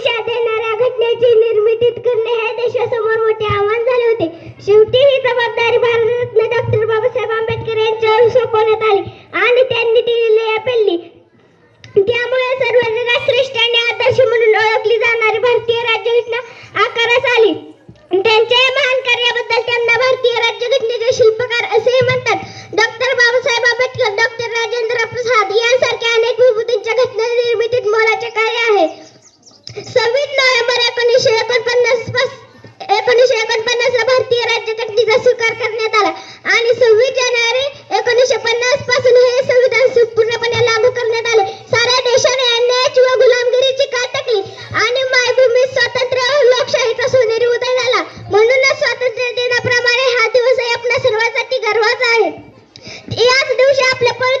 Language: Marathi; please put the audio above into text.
दिशा देणाऱ्या घटनेची निर्मिती करणे हे देशासमोर मोठे आव्हान झाले होते. शेवटी ही जबाबदारी भारतरत्न डॉक्टर बाबासाहेब आंबेडकर यांच्यावर सोपवण्यात आली आणि त्यांनी दिलेली पेलली. त्यामुळे सर्वांना श्रेष्ठ आणि आदर्श म्हणून ओळखली जाणारी भारतीय राज्यघटना आकारास आली. त्यांच्या या महान कार्याबद्दल त्यांना भारतीय राज्यघटनेचे शिल्पकार असेही म्हणतात. डॉक्टर बाबासाहेब आंबेडकर डॉक्टर राजेंद्र प्रसाद यांसारख्या अनेक विभूतींच्या घटना निर्मितीत मोलाचे कार्य आपल्या परत